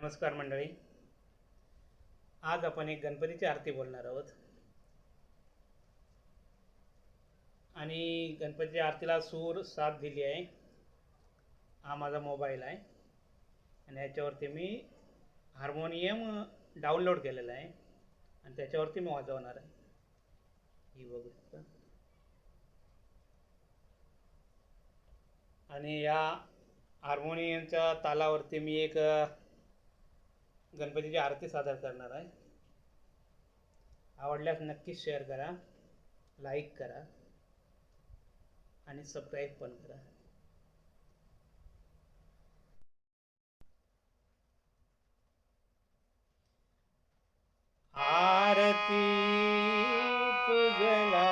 नमस्कार मंडळी. आज आपण एक गणपतीची आरती बोलणार आहोत. आणि गणपतीच्या आरतीला सूर साथ दिली आहे. हा माझा मोबाईल आहे. आणि याच्यावरती मी हार्मोनियम डाउनलोड केलेला आहे. आणि त्याच्यावरती मी वाजवणार आहे. ही बघू शकता. आणि या हार्मोनियमच्या तालावरती मी एक गणपतीची आरती सादर करणार आहे. आवडल्यास नक्कीच शेअर करा लाईक करा आणि सबस्क्राईब पण करा. आरती तुझला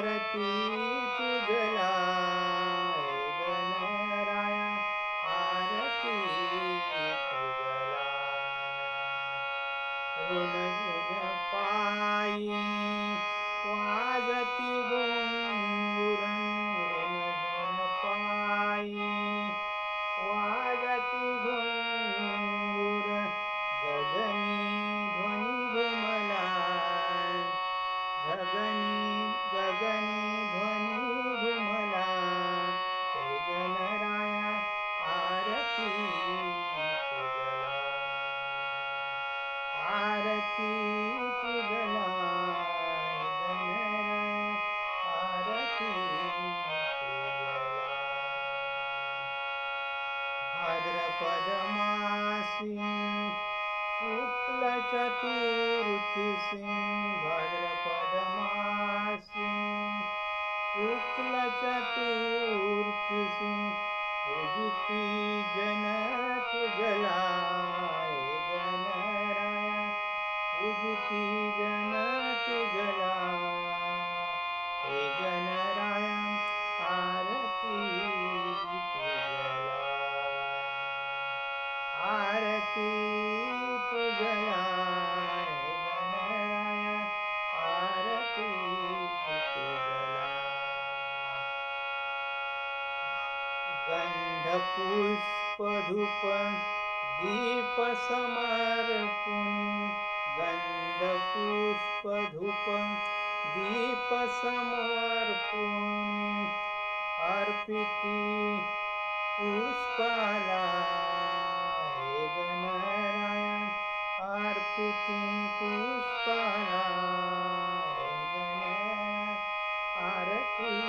आरती तुझला भद्र पदमासी शुक्ल चतुर्थ सिंह भद्रपदमासे शुक्ल चतुर्थ सिंह जनक जलाय पुष्पधुप दीप समर्पु गण्ड अर्पिति दीप समर्पु अर्पिति पुष्का आरती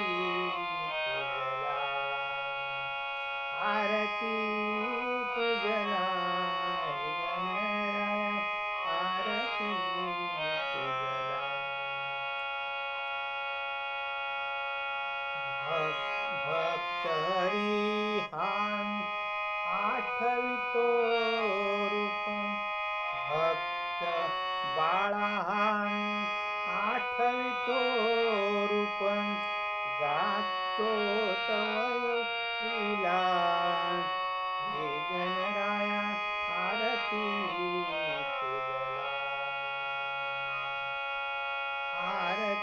आरती तुझला हे आरती भक्त हरी हान आठवितो रूप. भक्त बाळाहान आठवितो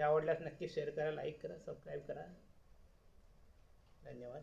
हे आवडल्यास नक्की शेअर करा लाईक करा सबस्क्राईब करा. धन्यवाद.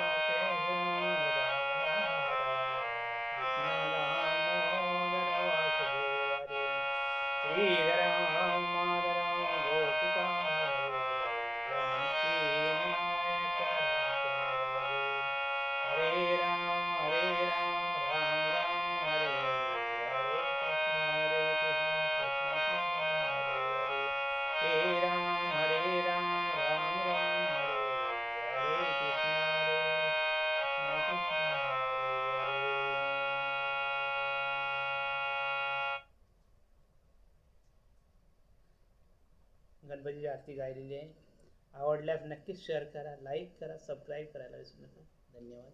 गणपतीची आरती गायलेली आहे. आवडल्यास नक्कीच शेअर करा लाईक करा सबस्क्राईब करायला विसरू नका. धन्यवाद.